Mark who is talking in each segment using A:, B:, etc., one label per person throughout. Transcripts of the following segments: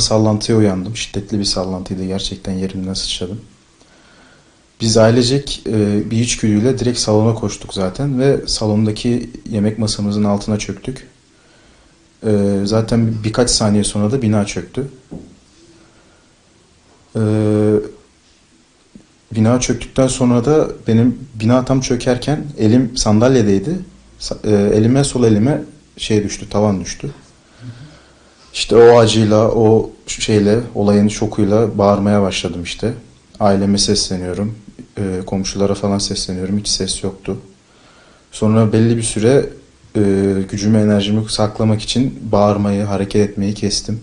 A: sallantıya uyandım. Şiddetli bir sallantıydı. Gerçekten yerimden sıçradım. Biz ailecek e, bir içgüdüyle direkt salona koştuk zaten ve salondaki yemek masamızın altına çöktük. E, zaten bir- birkaç saniye sonra da bina çöktü. E, bina çöktükten sonra da benim bina tam çökerken elim sandalyedeydi. Sa- e, elime sol elime şey düştü, tavan düştü. İşte o acıyla, o şeyle, olayın şokuyla bağırmaya başladım işte. Aileme sesleniyorum, e, komşulara falan sesleniyorum. Hiç ses yoktu. Sonra belli bir süre e, gücümü, enerjimi saklamak için bağırmayı, hareket etmeyi kestim.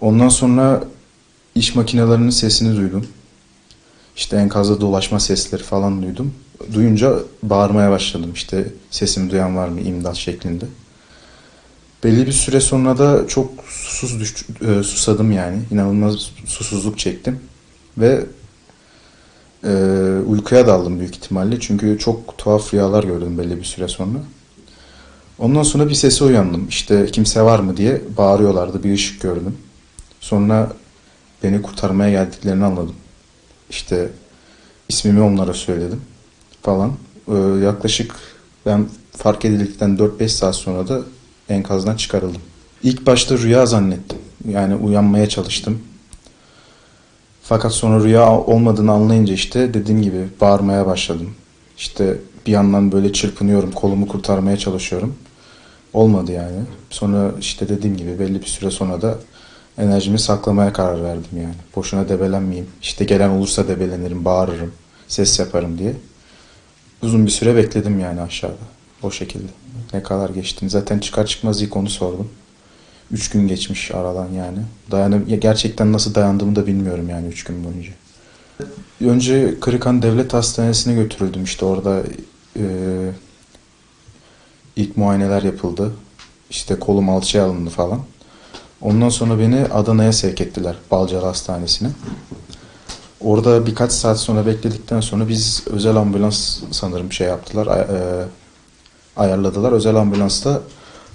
A: Ondan sonra iş makinelerinin sesini duydum. İşte enkazda dolaşma sesleri falan duydum. Duyunca bağırmaya başladım. İşte sesimi duyan var mı imdat şeklinde. Belli bir süre sonra da çok susuz düş, e, susadım yani. İnanılmaz susuzluk çektim. Ve e, uykuya daldım büyük ihtimalle. Çünkü çok tuhaf rüyalar gördüm belli bir süre sonra. Ondan sonra bir sese uyandım. İşte kimse var mı diye bağırıyorlardı. Bir ışık gördüm. Sonra beni kurtarmaya geldiklerini anladım. İşte ismimi onlara söyledim falan. Ee, yaklaşık ben fark edildikten 4-5 saat sonra da enkazdan çıkarıldım. İlk başta rüya zannettim. Yani uyanmaya çalıştım. Fakat sonra rüya olmadığını anlayınca işte dediğim gibi bağırmaya başladım. İşte bir yandan böyle çırpınıyorum, kolumu kurtarmaya çalışıyorum. Olmadı yani. Sonra işte dediğim gibi belli bir süre sonra da enerjimi saklamaya karar verdim yani. Boşuna debelenmeyeyim. İşte gelen olursa debelenirim, bağırırım, ses yaparım diye. Uzun bir süre bekledim yani aşağıda. O şekilde. Ne kadar geçtiğini. Zaten çıkar çıkmaz ilk onu sordum. Üç gün geçmiş aradan yani. Dayanı, ya gerçekten nasıl dayandığımı da bilmiyorum yani üç gün boyunca. Önce Kırıkhan Devlet Hastanesi'ne götürüldüm. İşte orada e, ilk muayeneler yapıldı. İşte kolum alçıya alındı falan. Ondan sonra beni Adana'ya sevk ettiler. Balcar Hastanesi'ne. Orada birkaç saat sonra bekledikten sonra biz özel ambulans sanırım şey yaptılar. e, ayarladılar. Özel ambulansla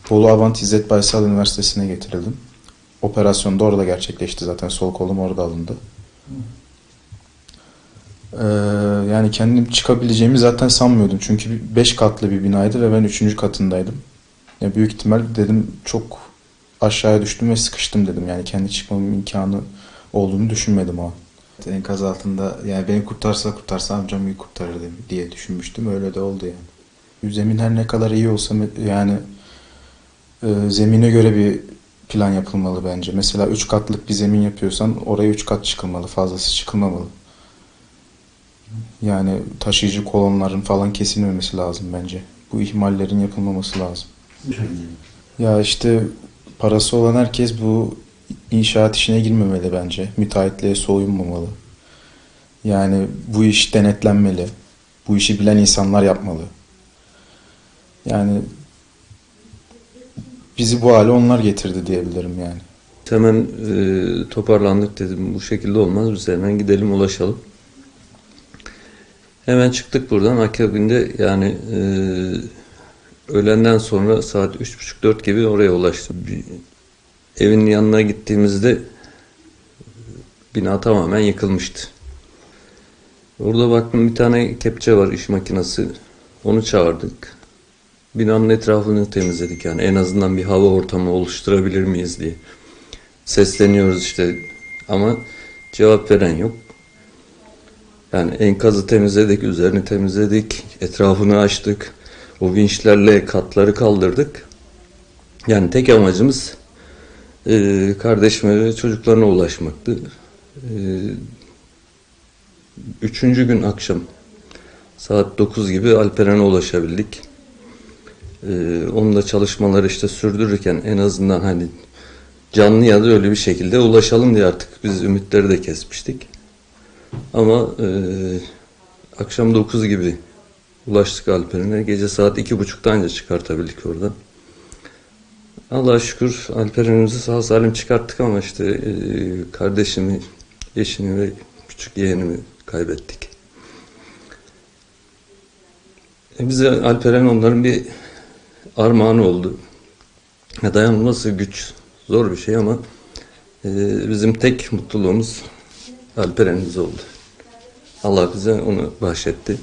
A: Bolu Abant İzzet Baysal Üniversitesi'ne getirildim. Operasyon da orada gerçekleşti zaten. Sol kolum orada alındı. Ee, yani kendim çıkabileceğimi zaten sanmıyordum. Çünkü 5 katlı bir binaydı ve ben 3. katındaydım. Ya büyük ihtimal dedim çok aşağıya düştüm ve sıkıştım dedim. Yani kendi çıkmamın imkanı olduğunu düşünmedim o an. Enkaz altında yani beni kurtarsa kurtarsa amcam iyi kurtarır diye düşünmüştüm. Öyle de oldu yani. Zemin her ne kadar iyi olsa yani e, zemine göre bir plan yapılmalı bence. Mesela 3 katlık bir zemin yapıyorsan oraya 3 kat çıkılmalı. Fazlası çıkılmamalı. Yani taşıyıcı kolonların falan kesilmemesi lazım bence. Bu ihmallerin yapılmaması lazım. Ya işte parası olan herkes bu inşaat işine girmemeli bence. Müteahhitliğe soyunmamalı. Yani bu iş denetlenmeli. Bu işi bilen insanlar yapmalı. Yani bizi bu hale onlar getirdi diyebilirim yani.
B: Hemen e, toparlandık dedim. Bu şekilde olmaz. Biz hemen gidelim ulaşalım. Hemen çıktık buradan. Akabinde yani e, öğlenden sonra saat 3.30-4 gibi oraya ulaştım. Bir, evin yanına gittiğimizde bina tamamen yıkılmıştı. Orada baktım bir tane kepçe var iş makinesi. Onu çağırdık. Binanın etrafını temizledik yani en azından bir hava ortamı oluşturabilir miyiz diye. Sesleniyoruz işte ama cevap veren yok. Yani enkazı temizledik, üzerini temizledik, etrafını açtık. O vinçlerle katları kaldırdık. Yani tek amacımız e, kardeşime ve çocuklarına ulaşmaktı. E, üçüncü gün akşam saat 9 gibi Alperen'e ulaşabildik. E, onunla çalışmaları işte sürdürürken en azından hani canlı ya da öyle bir şekilde ulaşalım diye artık biz ümitleri de kesmiştik. Ama e, akşam 9 gibi ulaştık Alperen'e. Gece saat iki buçukta anca çıkartabildik oradan. Allah'a şükür Alperen'imizi sağ salim çıkarttık ama işte e, kardeşimi, eşini ve küçük yeğenimi kaybettik. E, bize Alperen onların bir armağanı oldu. Ya dayanılması güç, zor bir şey ama Ee, bizim tek mutluluğumuz Alperen'imiz oldu. Allah bize onu bahşetti.